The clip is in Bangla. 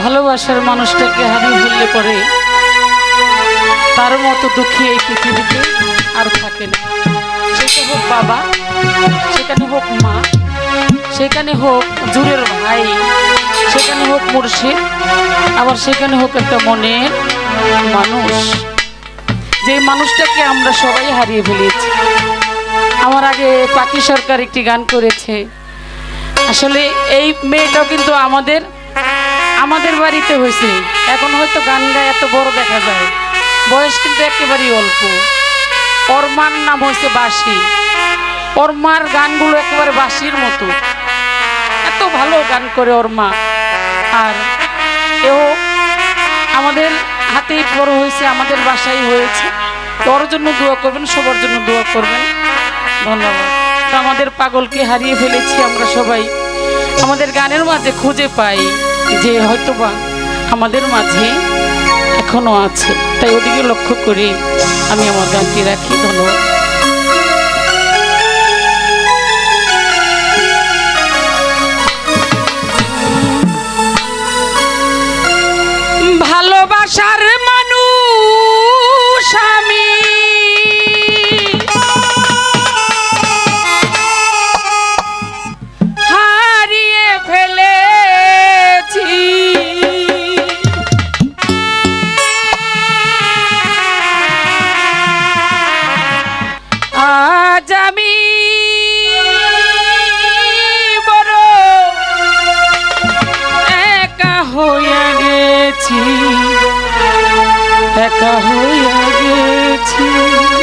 ভালোবাসার মানুষটাকে হারিয়ে ফেললে পরে তার মতো দুঃখী এই পৃথিবীতে আর থাকে না। সেটা হোক বাবা সেখানে হোক মা, সেখানে হোক জুরের ভাই, সেখানে হোক মুর্শিদ, আবার সেখানে হোক একটা মনের মানুষ। যে মানুষটাকে আমরা সবাই হারিয়ে ফেলেছি। আমার আগে পাখি সরকার একটি গান করেছে। আসলে এই মেয়েটাও কিন্তু আমাদের আমাদের বাড়িতে হয়েছে। এখন হয়তো গান গায়ে এত বড় দেখা যায়। বয়স কিন্তু একেবারেই অল্প। ওর মার নাম হয়েছে বাসি ওর মার গানগুলো একেবারে বাসির মতো। এত ভালো গান করে ওর মা আর এও আমাদের হাতেই বড় হয়েছে, আমাদের বাসায় হয়েছে। ওর জন্য দোয়া করবেন, সবার জন্য দোয়া করবেন। ধন্যবাদ। আমাদের পাগলকে হারিয়ে ফেলেছি আমরা সবাই। আমাদের গানের মাঝে খুঁজে পাই। যে হয়তোবা আমাদের মাঝে এখনও আছে। তাই ওদিকে লক্ষ্য করে আমি আমার গানটি রাখি। ধন্যবাদ। আজ বড় একা হইয়া গেছি। একা হইয়া গেছি।